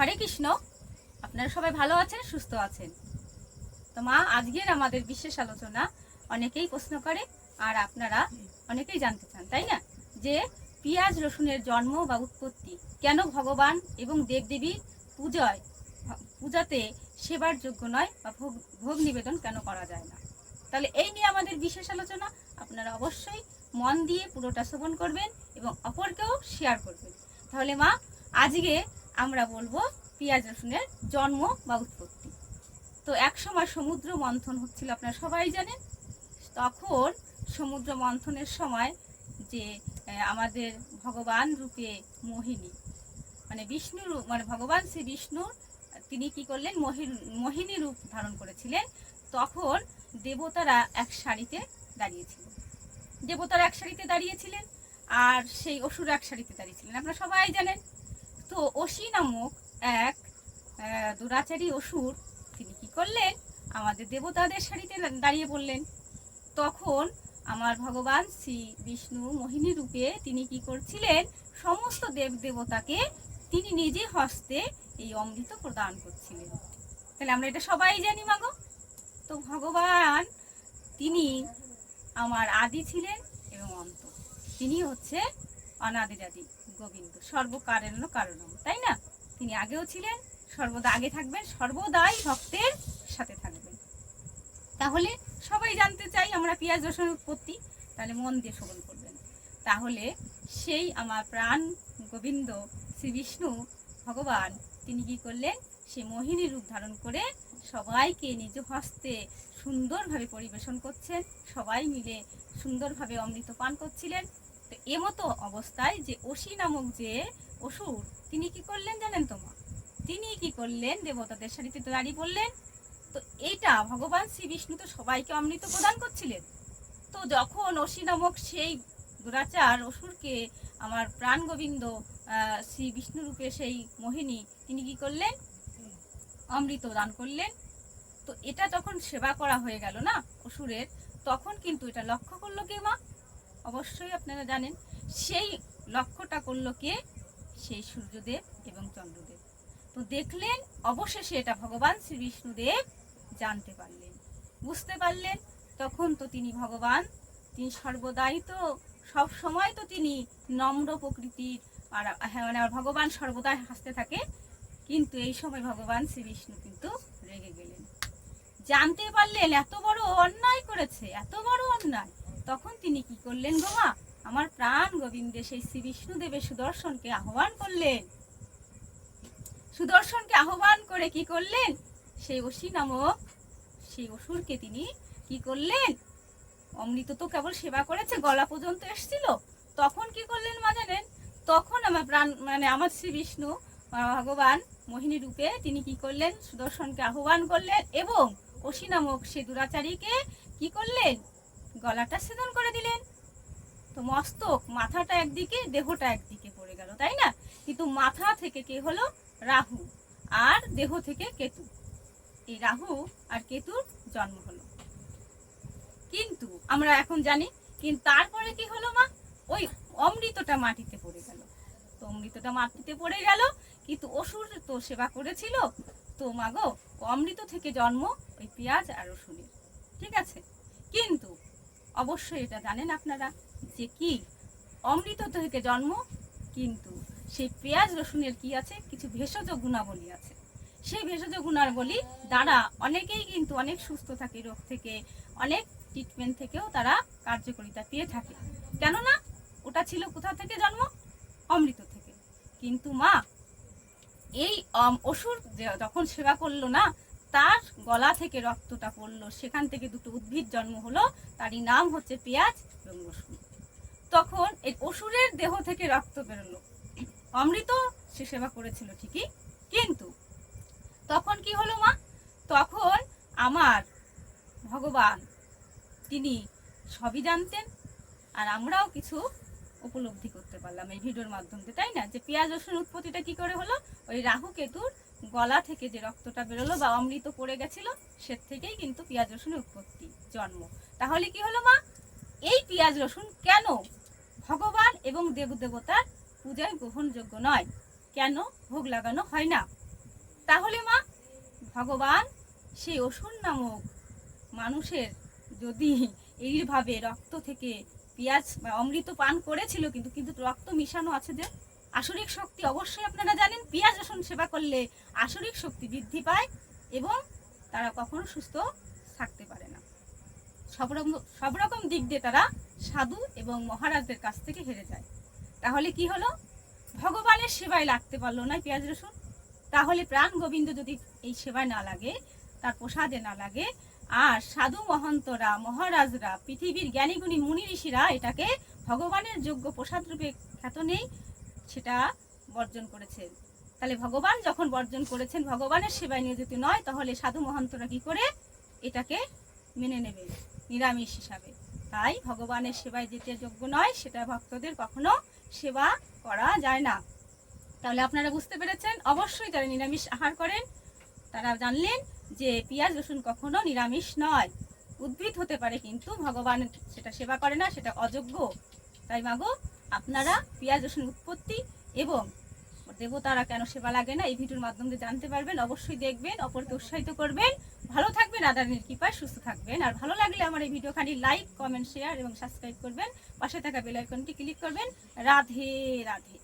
হরে কৃষ্ণ। আপনারা সবাই ভালো আছেন, সুস্থ আছেন? তো মা, আজকের আমাদের বিশেষ আলোচনা অনেকেই প্রশ্ন করে আর আপনারা অনেকেই জানতে চান, তাই না? যে পেঁয়াজ রসুনের জন্ম বা উৎপত্তি কেন ভগবান এবং দেবদেবীর পূজায়, পূজাতে সেবার যোগ্য নয় বা ভোগ ভোগ নিবেদন কেন করা যায় না? তাহলে এই নিয়ে আমাদের বিশেষ আলোচনা। আপনারা অবশ্যই মন দিয়ে পুরোটা শ্রবণ করবেন এবং অপরকেও শেয়ার করবেন। তাহলে মা, আজকে আমরা বলব পেঁয়াজ রসুনের জন্ম বা উৎপত্তি। তো এক সময় সমুদ্র মন্থন হচ্ছিল, আপনারা সবাই জানেন। তখন সমুদ্র মন্থনের সময় যে আমাদের ভগবান রূপে মোহিনী মানে বিষ্ণু রূপ মানে ভগবান শ্রী বিষ্ণুর তিনি কি করলেন? মোহিনী মোহিনী রূপ ধারণ করেছিলেন। তখন দেবতারা এক সারিতে দাঁড়িয়েছিলেন দেবতারা এক সারিতে দাঁড়িয়েছিলেন আর সেই অসুর এক সারিতে দাঁড়িয়েছিলেন। আপনারা সবাই জানেন তো অসি নামক এক দুরাচারী অসুর, তিনি কি করলেন? আমাদের দেবতাদের সারিতে দাঁড়িয়ে পড়লেন। তখন আমার ভগবান শ্রী বিষ্ণু মোহিনী রূপে তিনি কি করছিলেন? সমস্ত দেব দেবতাকে তিনি নিজে হস্তে এই অমৃত প্রদান করছিলেন। তাহলে আমরা এটা সবাই জানি মাগো তো ভগবান তিনি আমার আদি ছিলেন এবং অন্ত তিনি হচ্ছে অনাদিরাদি। গোবিন্দ সর্বকারণ কারণম, তাই না? তিনি আগেও ছিলেন, সর্বদা আগে থাকবেন, সর্বদাই ভক্তের সাথে থাকবেন। তাহলে সবাই জানতে চাই, আমরা পেঁয়াজ রসুনের উৎপত্তি, তাহলে মন দিয়ে শ্রবণ করবেন। তাহলে সেই আমার প্রাণ গোবিন্দ শ্রী বিষ্ণু ভগবান, তিনি কি করলেন? সে মোহিনী রূপ ধারণ করে সবাইকে নিজ হস্তে সুন্দরভাবে পরিবেশন করছেন। সবাই মিলে সুন্দরভাবে অমৃত পান করছিলেন। তো এমতো অবস্থায় যে অসি নামক যে অসুর, তিনি কি করলেন জানেন তো মা? তিনি কি করলেন? দেবতাদের সারিতে দাঁড়িয়ে পড়লেন। তো এইটা ভগবান শ্রী বিষ্ণু তো সবাইকে অমৃত প্রদান করছিলেন। তো যখন অসি নামক সেই দুরাচার অসুরকে আমার প্রাণ গোবিন্দ শ্রী বিষ্ণু রূপে সেই মোহিনী, তিনি কি করলেন? অমৃত দান করলেন। তো এটা যখন সেবা করা হয়ে গেল না অসুরের, তখন কিন্তু এটা লক্ষ্য করল কে মা? অবশ্যই আপনারা জানেন, সেই লক্ষ্যটা করল কে? সেই সূর্যদেব এবং চন্দ্রদেব। তো দেখলেন, অবশেষে এটা ভগবান শ্রী বিষ্ণুদেব জানতে পারলেন। বুঝতে পারলেন? তখন তো তিনি ভগবান, তিনি সর্বদাই তো, সব সময় তো তিনি নম্র প্রকৃতির, আর হ্যাঁ মানে ভগবান সর্বদাই হাসতে থাকে। কিন্তু এই সময় ভগবান শ্রী বিষ্ণু কিন্তু রেগে গেলেন। জানতে পারলেন, এত বড় অন্যায় করেছে, এত বড় অন্যায়। তখন তিনি কি করলেন গোমা আমার প্রাণ গোবিন্দে সেই শ্রী বিষ্ণুদেবের সুদর্শনকে আহ্বান করলেন। সুদর্শনকে আহ্বান করে কি করলেন? সেই অসি নামক সেই অসুরকে তিনি কি করলেন? অমৃত তো কেবল সেবা করেছে, গলা পর্যন্ত এসছিল। তখন কি করলেন মা জানেন? তখন আমার প্রাণ মানে আমার শ্রী বিষ্ণু ভগবান মোহিনী রূপে তিনি কি করলেন? সুদর্শনকে আহ্বান করলেন এবং অসি নামক সে দুরাচারীকে কি করলেন? গলাটা ছেদন করে দিলেন। তো মস্তক, মাথাটা একদিকে, দেহটা একদিকে পড়ে গেল, তাই না? কিন্তু মাথা থেকে কে হলো? রাহু। আর দেহ থেকে কেতু। এই রাহু আর কেতুর জন্ম হলো। কিন্তু আমরা এখন জানি, কিন্তু তারপরে কি হলো মা? ওই অমৃতটা মাটিতে পড়ে গেল। তো অমৃতটা মাটিতে পড়ে গেল, কিন্তু অসুর তো সেবা করেছিল। তো মাগো অমৃত থেকে জন্ম ওই পেঁয়াজ আর রসুনের। ঠিক আছে? অবশ্যই এটা জানেন আপনারা যে কি? অমৃত থেকে জন্ম, কিন্তু সেই পেঁয়াজ রসুনের কি আছে? কিছু ভেষজ গুণাবলী আছে। সেই ভেষজ গুণাবলী দ্বারা অনেকেই কিন্তু অনেক সুস্থ থাকে, রোগ থেকে, অনেক ট্রিটমেন্ট থেকেও তারা কার্যকরিতা পেয়ে থাকে। কেননা ওটা ছিল কোথা থেকে জন্ম? অমৃত থেকে। কিন্তু মা, এই অসুর যখন সেবা করল না তার গলা থেকে রক্তটা পড়ল। সেখান থেকে দুটো উদ্ভিদ জন্ম হলো। তারই নাম হচ্ছে পেঁয়াজ এবং রসুন। তখন এই অসুরের দেহ থেকে রক্ত বেরোলো। অমৃত সে সেবা করেছিল ঠিকই, কিন্তু তখন কি হলো মা? তখন আমার ভগবান, তিনি সবই জানতেন আর আমরাও কিছু উপলব্ধি করতে পারলাম এই ভিডিওর মাধ্যমে, তাই না? যে পেঁয়াজ, রসুন উৎপত্তিটা কি করে হলো? ওই রাহু কেতুর গলা থেকে যে রক্তটা বেরোলো বা অমৃত পড়ে গেছিল সে থেকেই কিন্তু পেঁয়াজ রসুনের উৎপত্তি, জন্ম। তাহলে কি হলো মা? এই পেঁয়াজ রসুন কেন ভগবান এবং দেবদেবতার পূজায় গ্রহণযোগ্য নয়? কেন ভোগ লাগানো হয় না? তাহলে মা, ভগবান সেই অসুর নামক মানুষের যদি এইভাবে রক্ত থেকে পেঁয়াজ বা অমৃত পান করেছিল, কিন্তু কিন্তু রক্ত মিশানো আছে যে আসরিক শক্তি অবশ্যই আপনারা জানেন, পেঁয়াজ রসুন সেবা করলে আসরিক শক্তি বৃদ্ধি পায় এবং তারা কখনো সুস্থ থাকতে পারে না। সব রকম সব রকম দিক দিয়ে তারা সাধু এবং মহারাজদের কাছ থেকে হেরে যায়। তাহলে কি হলো? ভগবানের সেবায় লাগতে পারল না পেঁয়াজ রসুন। তাহলে প্রাণ গোবিন্দ যদি এই সেবায় না লাগে, তার প্রসাদে না লাগে, আর সাধু মহন্তরা, মহারাজরা, পৃথিবীর জ্ঞানীগুণী মুনি ঋষিরা এটাকে ভগবানের যোগ্য প্রসাদ রূপে খ্যাত নেই, সেটা বর্জন করেছেন তাহলে ভগবান যখন বর্জন করেছেন, ভগবানের সেবায় নিয়োজিত নয়, তাহলে সাধু মহন্তরা কি করে এটাকে মেনে নেবে? নিরামিষ হিসাবে। তাই ভগবানের সেবায় যেতে যোগ্য নয়, সেটা ভক্তদের কখনো সেবা করা যায় না। তাহলে আপনারা বুঝতে পেরেছেন? অবশ্যই যারা নিরামিষ আহার করেন, তারা জানলেন যে পেঁয়াজ রসুন কখনো নিরামিষ নয়। উদ্ভিদ হতে পারে, কিন্তু ভগবান সেটা সেবা করে না, সেটা অযোগ্য। তাই মাগো, আপনারা পেঁয়াজ রসুন উৎপত্তি এবং দেবতারা কেন সেবা লাগে না? এই ভিডিওর মাধ্যমে জানতে পারবেন, অবশ্যই দেখবেন, অপরকে উৎসাহিত করবেন। ভালো থাকবেন আদারণীর কৃপায় সুস্থ থাকবেন। আর ভালো লাগলে আমার এই ভিডিও খালি লাইক, কমেন্ট, শেয়ার এবং সাবস্ক্রাইব করবেন। পাশে থাকা বেলাইকনটি ক্লিক করবেন। রাধে রাধে।